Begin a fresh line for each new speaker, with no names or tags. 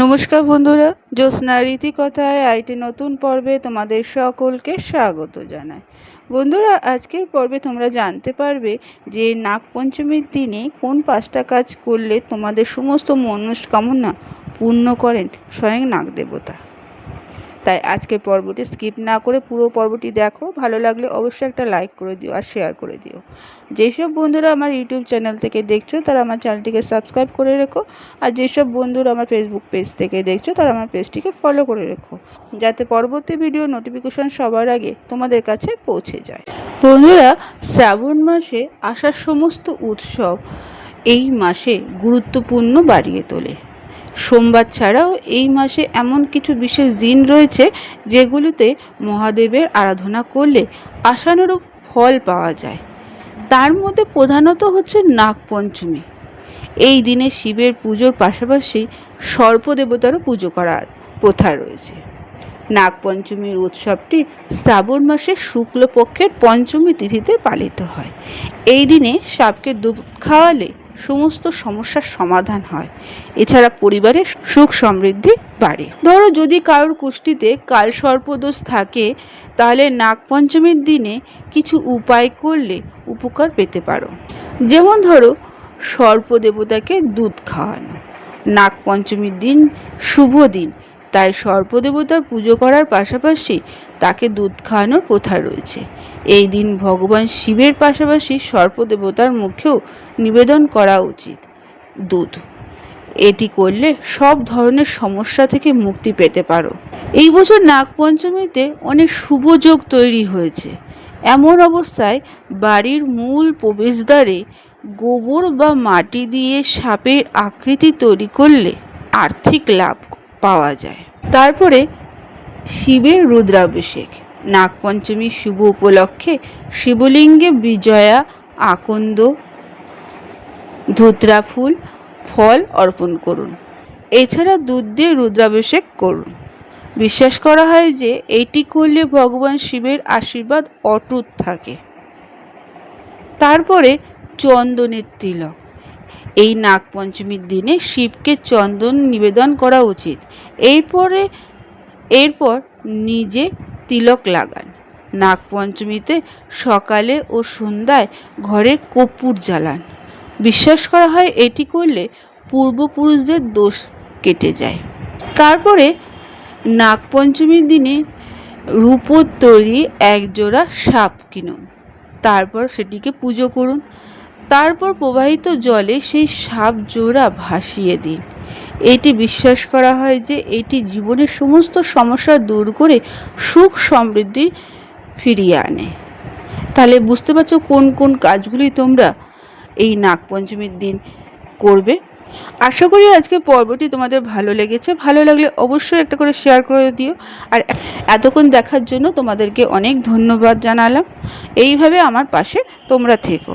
নমস্কার বন্ধুরা, জ্যোৎস্না রীতিকথায় আইটি নতুন পর্বে তোমাদের সকলকে স্বাগত জানাই। বন্ধুরা, আজকের পর্বে তোমরা জানতে পারবে যে নাগপঞ্চমীর দিনে কোন পাঁচটা কাজ করলে তোমাদের সমস্ত মনস্কামনা পূর্ণ করেন স্বয়ং নাগদেবতা। তাই আজকে পর্বটি স্কিপ না করে পুরো পর্বটি দেখো। ভালো লাগলে অবশ্যই একটা লাইক করে দিও আর শেয়ার করে দিও। যেসব বন্ধুরা আমার ইউটিউব চ্যানেল থেকে দেখছ, তারা আমার চ্যানেলটিকে সাবস্ক্রাইব করে রেখো। আর যেসব বন্ধুরা আমার ফেসবুক পেজ থেকে দেখছ, তারা আমার পেজটিকে ফলো করে রেখো। যাতে পরবর্তী ভিডিও নোটিফিকেশন সবার আগে তোমাদের কাছে পৌঁছে যায়। বন্ধুরা, শ্রাবণ মাসে আসার সমস্ত উৎসব এই মাসে গুরুত্বপূর্ণ বাড়িয়ে তোলে। সোমবার ছাড়াও এই মাসে এমন কিছু বিশেষ দিন রয়েছে যেগুলিতে মহাদেবের আরাধনা করলে আশানুরূপ ফল পাওয়া যায়। তার মধ্যে প্রধানত হচ্ছে নাগপঞ্চমী। এই দিনে শিবের পুজোর পাশাপাশি সর্পদেবতারও পুজো করার প্রথা রয়েছে। নাগপঞ্চমীর উৎসবটি শ্রাবণ মাসের শুক্লপক্ষের পঞ্চমী তিথিতে পালিত হয়। এই দিনে সাপকে দুধ খাওয়ালে সমস্ত সমস্যার সমাধান হয়। এছাড়া পরিবারের সুখ সমৃদ্ধি বাড়ে। ধরো যদি কারোর কুষ্টিতে কাল সর্পদোষ থাকে, তাহলে নাগপঞ্চমীর দিনে কিছু উপায় করলে উপকার পেতে পারো। যেমন ধরো, সর্পদেবতাকে দুধ খাওয়ানো। নাগপঞ্চমীর দিন শুভ দিন। তাই সর্পদেবতার পুজো করার পাশাপাশি তাকে দুধ খাওয়ানোর প্রথা রয়েছে। এই দিন ভগবান শিবের পাশাপাশি সর্পদেবতার মুখেও নিবেদন করা উচিত দুধ। এটি করলে সব ধরনের সমস্যা থেকে মুক্তি পেতে পারো। এই বছর নাগপঞ্চমীতে অনেক শুভ যোগ তৈরি হয়েছে। এমন অবস্থায় বাড়ির মূল প্রবেশদ্বারে গোবর বা মাটি দিয়ে সাপের আকৃতি তৈরি করলে আর্থিক লাভ পাওয়া যায়। তারপরে শিবের রুদ্রাভিষেক। নাগপঞ্চমী শুভ উপলক্ষে শিবলিঙ্গে বিজয়া, আকন্দ, ধুতরা ফুল, ফল অর্পণ করুন। এছাড়া দুধ দিয়ে রুদ্রাভিষেক করুন। বিশ্বাস করা হয় যে এটি করলে ভগবান শিবের আশীর্বাদ অটুট থাকে। তারপরে চন্দনের তিলক। এই নাগপঞ্চমীর দিনে শিবকে চন্দন নিবেদন করা উচিত। এরপরে এরপর নিজে তিলক লাগান। নাগপঞ্চমীতে সকালে ও সন্ধ্যায় ঘরে কর্পূর জ্বালান। বিশ্বাস করা হয় এটি করলে পূর্বপুরুষদের দোষ কেটে যায়। তারপরে নাগপঞ্চমীর দিনে রূপোর তৈরি একজোড়া সাপ কিনুন। তারপর সেটিকে পুজো করুন। তারপর প্রবাহিত জলে সেই সাপ জোড়া ভাসিয়ে দিন। এটি বিশ্বাস করা হয় যে এটি জীবনের সমস্ত সমস্যা দূর করে সুখ সমৃদ্ধি ফিরিয়ে আনে। তাহলে বুঝতে পারছ কোন কোন কাজগুলি তোমরা এই নাগপঞ্চমীর দিন করবে? আশা করি আজকে পর্বটি তোমাদের ভালো লেগেছে। ভালো লাগলে অবশ্যই একটা করে শেয়ার করে দিও। আর এতক্ষণ দেখার জন্য তোমাদেরকে অনেক ধন্যবাদ জানালাম। এইভাবে আমার পাশে তোমরা থেকো।